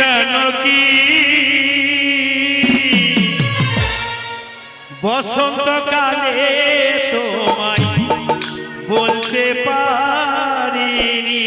জানকি বসন্তকালে তোমায় বলতে পারিনি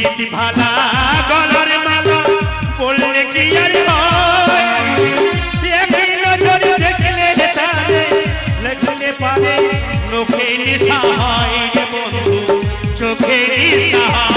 গীত ভালা, গলার মালা, বললে কি আর একই নজর দেখলে তারে, লাগলে পারে চোখের সহায় বন্ধু, চোখের সহায়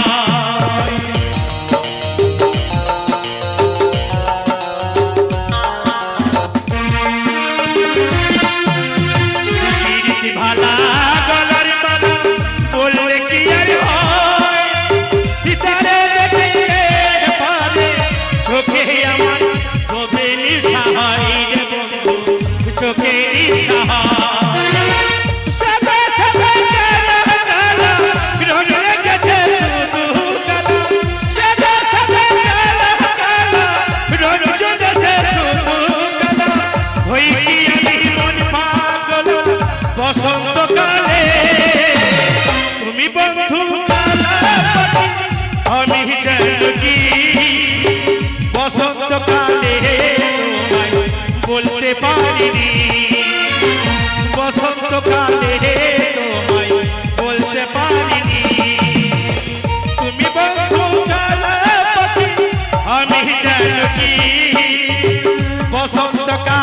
জনকি বসন্তকালে বলতে পারিনি আমি জনকি বসন্তকাল